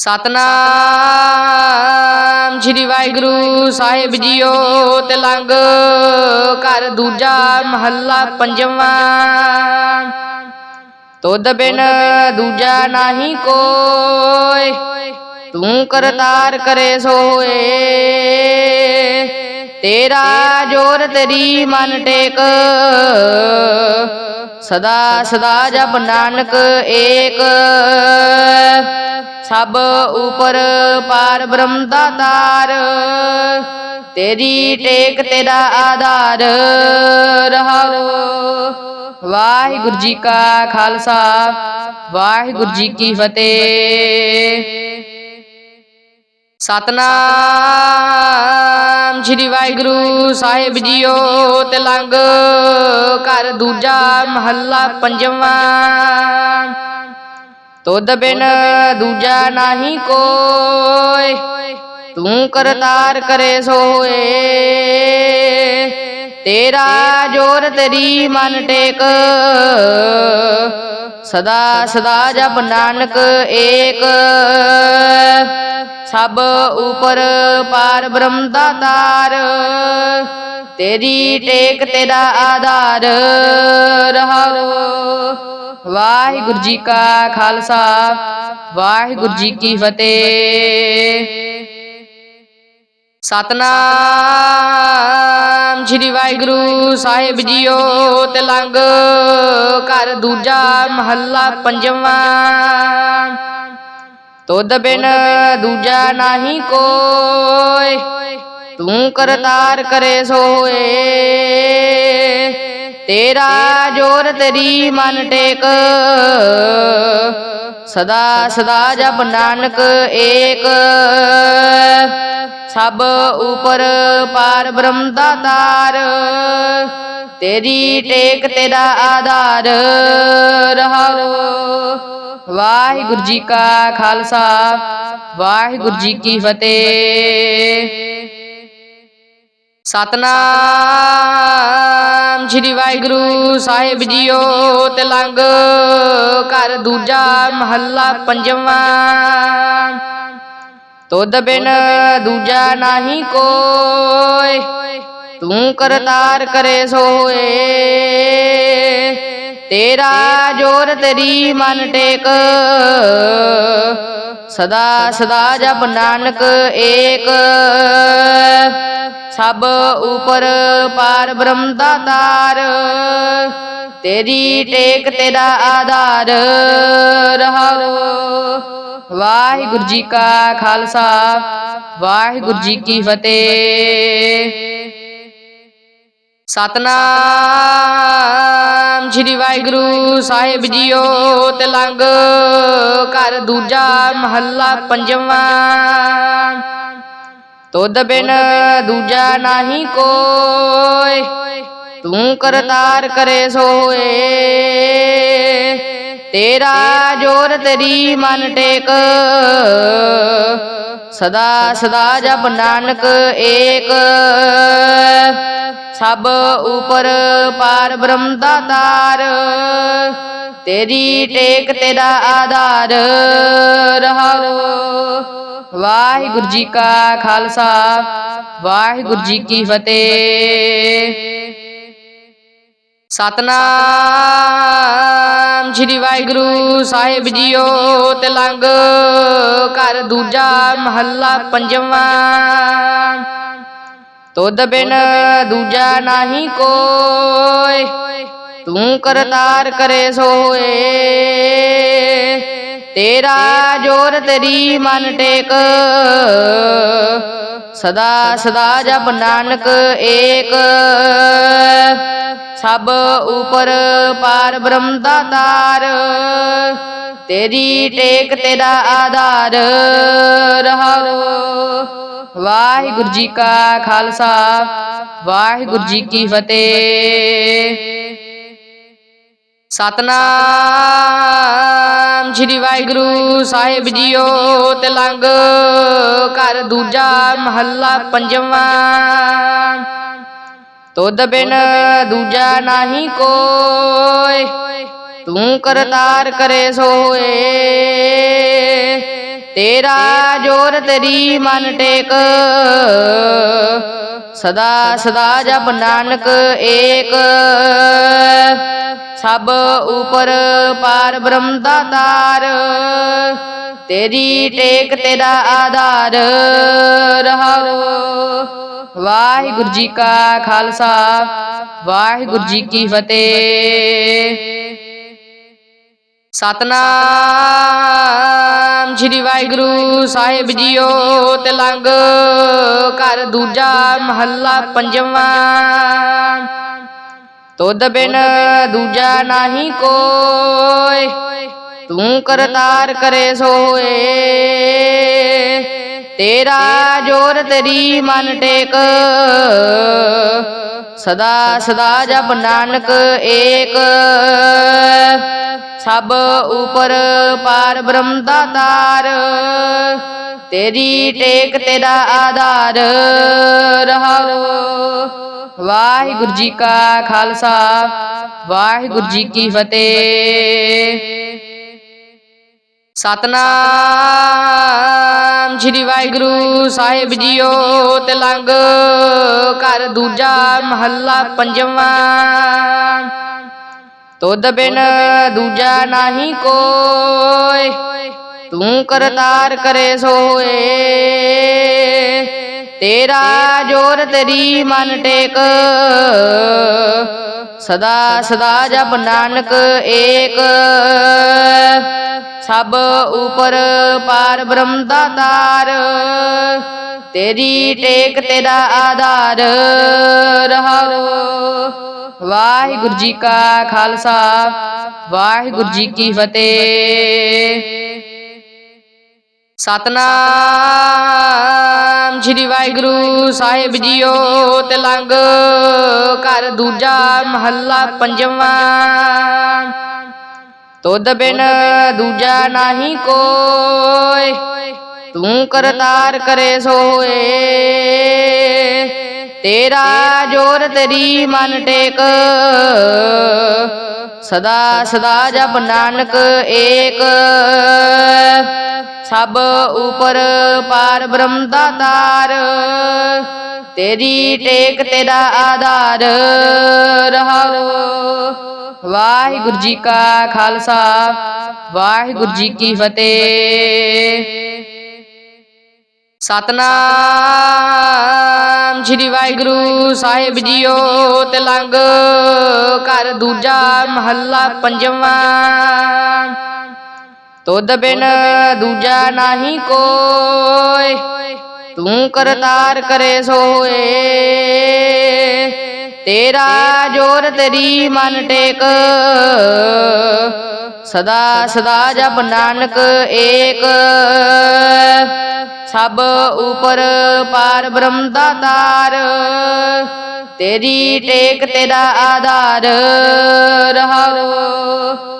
ਸਤਨਾਮ ਸ੍ਰੀ ਵਾਹਿਗੁਰੂ ਸਾਹਿਬ ਜੀਓ ਤਿਲੰਗ ਘਰ ਦੂਜਾ ਮਹੱਲਾ ਪੰਜਵਾਂ। ਤੁਧ ਬਿਨ ਦੂਜਾ ਨਾਹੀ ਕੋਇ ਤੂੰ ਕਰਤਾਰ ਕਰੇ ਸੋਏ। ਤੇਰਾ ਜੋਰ ਤੇਰੀ ਮਨ ਟੇਕ। ਸਦਾ ਸਦਾ ਜਪ ਨਾਨਕ ਏਕ। ਸਭ ਉਪਰ ਪਾਰ ਬ੍ਰਹਮ ਦਾਤਾਰ ਤੇਰੀ ਟੇਕ ਤੇਰਾ ਆਧਾਰ। ਰਹਾਓ। ਵਾਹਿਗੁਰੂ ਜੀ ਕਾ ਖਾਲਸਾ। ਵਾਹਿਗੁਰੂ ਜੀ ਕੀ ਫਤਿਹ। ਸਤਨਾਮ। ਵਾਹਿਗੁਰੂ ਸਾਹਿਬ ਜੀਓ ਤਿਲੰਗ ਘਰ ਦੂਜਾ ਮਹੱਲਾ ਪੰਜਵਾਂ। ਤੁਧ ਬਿਨ ਦੂਜਾ ਨਾਹੀ ਕੋਇ ਤੂੰ ਕਰਤਾਰ ਕਰੇ ਸੋਏ। ਤੇਰਾ ਜੋਰ ਤੇਰੀ ਮਨ ਟੇਕ। ਸਦਾ ਸਦਾ ਜਪ ਨਾਨਕ ਏਕ। ਸਭ ਉਪਰ ਪਾਰ ਬ੍ਰਹਮ ਦਾਤਾਰ ਤੇਰੀ। ਟੇਕ ਤੇਰਾ ਆਧਾਰ। ਰਹਾਓ ਵਾਹਿਗੁਰੂ ਜੀ ਕਾ ਖਾਲਸਾ ਵਾਹਿਗੁਰੂ ਜੀ ਕੀ ਫਤਿਹ। ਸਤਨਾਮ। ਸ੍ਰੀ ਵਾਹਿਗੁਰੂ ਸਾਹਿਬ ਜੀਓ ਤਿਲੰਗ ਘਰ ਦੂਜਾ ਮਹੱਲਾ ਪੰਜਵਾਂ। ਤੁਧ ਬਿਨ ਦੂਜਾ ਨਾਹੀ ਕੋਇ, ਤੂੰ ਕਰਤਾਰ ਕਰੇ ਸੋਏ ਤੇਰਾ ਜੋਰ ਤੇਰੀ ਮਨ ਟੇਕ ਸਦਾ ਸਦਾ ਜਪ ਨਾਨਕ ਏਕ। ਸਭ ਉਪਰ ਪਾਰ ਬ੍ਰਹਮ ਦਾਤਾਰ ਤੇਰੀ ਟੇਕ ਤੇਰਾ ਆਧਾਰ। ਰਹਾਓ। ਵਾਹਿਗੁਰੂ ਜੀ ਕਾ ਖਾਲਸਾ, ਵਾਹਿਗੁਰੂ ਜੀ ਕੀ ਫਤਿਹ। ਸਤਨਾਮ। ਸ੍ਰੀ ਵਾਹਿਗੁਰੂ ਸਾਹਿਬ ਜੀਓ ਤਿਲੰਗ ਘਰ ਦੂਜਾ ਮਹੱਲਾ ਪੰਜਵਾਂ। ਤੁਧ ਬਿਨ ਦੂਜਾ ਨਾਹੀ ਕੋਇ, ਤੂੰ ਕਰਤਾਰ ਕਰੇ ਸੋਏ। ਤੇਰਾ ਜੋਰ ਤੇਰੀ ਮਨ ਟੇਕ ਸਦਾ ਸਦਾ ਜਪ ਨਾਨਕ ਏਕ। ਸਭ ਉਪਰ ਪਾਰ ਬ੍ਰਹਮ ਦਾਤਾਰ ਤੇਰੀ ਟੇਕ ਤੇਰਾ ਆਧਾਰ। ਰਹਾਓ। ਵਾਹਿਗੁਰੂ ਜੀ ਕਾ ਖਾਲਸਾ, ਵਾਹਿਗੁਰੂ ਜੀ ਕੀ ਫਤਿਹ। ਸਤਨਾਮ ਸ੍ਰੀ ਵਾਹਿਗੁਰੂ ਸਾਹਿਬ ਜੀਓ ਤਿਲੰਗ। ਘਰ ਦੂਜਾ ਮਹੱਲਾ ਪੰਜਵਾਂ। ਤੁਧ ਬਿਨ ਦੂਜਾ ਨਾਹੀ ਕੋਇ ਤੂੰ ਕਰਤਾਰ ਕਰੇ ਸੋਏ। ਤੇਰਾ ਜੋਰ ਤੇਰੀ ਮਨ ਟੇਕ। ਸਦਾ ਸਦਾ ਜਪ ਨਾਨਕ ਏਕ। ਸਭ ਉਪਰ ਪਾਰ ਬ੍ਰਹਮ ਦਾਤਾਰ ਤੇਰੀ ਟੇਕ ਤੇਰਾ ਆਧਾਰ। ਰਹਾਓ। ਵਾਹਿਗੁਰੂ ਜੀ ਕਾ ਖਾਲਸਾ। ਵਾਹਿਗੁਰੂ ਜੀ ਕੀ ਫਤਿਹ। ਸਤਨਾਮ। ਸ੍ਰੀ ਵਾਹਿਗੁਰੂ ਸਾਹਿਬ ਜੀਓ ਤਿਲੰਗ ਘਰ ਦੂਜਾ ਮਹੱਲਾ ਪੰਜਵਾਂ। ਤੁਧ ਬਿਨ ਦੂਜਾ ਨਾਹੀ ਕੋਇ ਤੂੰ ਕਰਤਾਰ ਕਰੇ ਸੋਏ। ਤੇਰਾ ਜੋਰ ਤੇਰੀ ਮਨ ਟੇਕ ਸਦਾ ਸਦਾ ਜਪ ਨਾਨਕ ਏਕ। ਸਭ ਉਪਰ ਪਾਰ ਬ੍ਰਹਮ ਦਾਤਾਰ ਤੇਰੀ ਟੇਕ ਤੇਰਾ ਆਧਾਰ। ਰਹਾਓ। ਵਾਹਿਗੁਰੂ ਜੀ ਕਾ ਖਾਲਸਾ, ਵਾਹਿਗੁਰੂ ਜੀ ਕੀ ਫਤਿਹ। ਸਤਨਾਮ। ਸ੍ਰੀ ਵਾਹਿਗੁਰੂ ਸਾਹਿਬ ਜੀਓ ਤਿਲੰਗ ਘਰ ਦੂਜਾ ਮਹੱਲਾ ਪੰਜਵਾਂ। ਤੁਧ ਬਿਨ ਦੂਜਾ ਨਾਹੀ ਕੋਇ ਤੂੰ ਕਰਤਾਰ ਕਰੇ ਸੋਏ। ਤੇਰਾ ਜੋਰ ਤੇਰੀ ਮਨ ਟੇਕ, ਸਦਾ ਸਦਾ ਜਪ ਨਾਨਕ ਏਕ। ਸਭ ਉਪਰ ਪਾਰ ਬ੍ਰਹਮ ਦਾਤਾਰ ਤੇਰੀ ਟੇਕ ਤੇਰਾ ਆਧਾਰ। ਰਹਾਓ। ਵਾਹਿਗੁਰੂ ਜੀ ਕਾ ਖਾਲਸਾ, ਵਾਹਿਗੁਰੂ ਜੀ ਕੀ ਫਤਿਹ। ਸਤਨਾਮ ਸ੍ਰੀ ਵਾਹਿਗੁਰੂ ਸਾਹਿਬ ਜੀਓ ਤਿਲੰਗ। ਘਰ ਦੂਜਾ ਮਹੱਲਾ ਪੰਜਵਾਂ। ਤੁਧ ਬਿਨ ਦੂਜਾ ਨਹੀਂ ਕੋਈ ਤੂੰ ਕਰਤਾਰ ਕਰੇ ਸੋਏ ਤੇਰਾ ਜੋਰ ਤੇਰੀ ਮਨ ਟੇਕ। ਸਦਾ ਸਦਾ ਜਪ ਨਾਨਕ ਏਕ। ਸਭ ਉਪਰ ਪਾਰ ਬ੍ਰਹਮ ਦਾਤਾਰ ਤੇਰੀ ਟੇਕ ਤੇਰਾ ਆਧਾਰ। ਰਹਾਓ। ਵਾਹਿਗੁਰੂ ਜੀ ਕਾ ਖਾਲਸਾ, ਵਾਹਿਗੁਰੂ ਜੀ ਕੀ ਫਤਿਹ। ਸਤਨਾਮ ਸ੍ਰੀ ਵਾਹਿਗੁਰੂ ਸਾਹਿਬ ਜੀਓ ਤਿਲੰਗ ਘਰ ਦੂਜਾ ਮਹੱਲਾ ਪੰਜਵਾਂ। ਤੁਧ ਬਿਨ ਦੂਜਾ ਨਹੀਂ ਕੋਈ, ਤੂੰ ਕਰਤਾਰ ਕਰੇ ਸੋਏ। ਤੇਰਾ ਜੋਰ ਤੇਰੀ ਮਨ ਟੇਕ। ਸਦਾ ਸਦਾ ਜਪ ਨਾਨਕ ਏਕ। ਸਭ ਉਪਰ ਪਾਰ ਬ੍ਰਹਮ ਦਾਤਾਰ ਤੇਰੀ। ਟੇਕ ਤੇਰਾ ਆਧਾਰ। ਰਹਾਓ। ਵਾਹਿਗੁਰੂ ਜੀ ਕਾ ਖਾਲਸਾ। ਵਾਹਿਗੁਰੂ ਜੀ ਕੀ ਫਤਿਹ। ਸਤਨਾਮ। ਸ੍ਰੀ ਵਾਹਿਗੁਰੂ ਸਾਹਿਬ ਜੀਓ ਤਿਲੰਗ ਘਰ ਦੂਜਾ ਮਹੱਲਾ ਪੰਜਵਾਂ। ਤੁਧ ਬਿਨ ਦੂਜਾ ਨਹੀਂ ਕੋਈ ਤੂੰ ਕਰਤਾਰ ਕਰੇ ਸੋਏ। ਤੇਰਾ ਜੋਰ ਤੇਰੀ ਮਨ ਟੇਕ, ਸਦਾ ਸਦਾ ਜਪ ਨਾਨਕ ਏਕ। ਸਭ ਉਪਰ ਪਾਰ ਬ੍ਰਹਮ ਦਾਤਾਰ ਤੇਰੀ ਟੇਕ ਤੇਰਾ ਆਧਾਰ। ਰਹਾਓ। ਵਾਹਿਗੁਰੂ ਜੀ ਕਾ ਖਾਲਸਾ, ਵਾਹਿਗੁਰੂ ਜੀ ਕੀ ਫਤਿਹ। ਸਤਨਾਮ ਸ੍ਰੀ ਵਾਹਿਗੁਰੂ ਸਾਹਿਬ ਜੀਓ ਤਿਲੰਗ ਘਰ ਦੂਜਾ ਮਹੱਲਾ ਪੰਜਵਾਂ। ਤੁਧ ਬਿਨ ਦੂਜਾ ਨਹੀਂ ਕੋਈ ਤੂੰ ਕਰਤਾਰ ਕਰੇ ਸੋ ਹੋਏ ਤੇਰਾ ਜੋਰ ਤੇਰੀ ਮਨ ਟੇਕ, ਸਦਾ ਸਦਾ ਜਪ ਨਾਨਕ ਏਕ। ਸਭ ਉਪਰ ਪਾਰ ਬ੍ਰਹਮ ਦਾਤਾਰ ਤੇਰੀ ਟੇਕ ਤੇਰਾ ਆਧਾਰ। ਰਹਾਓ।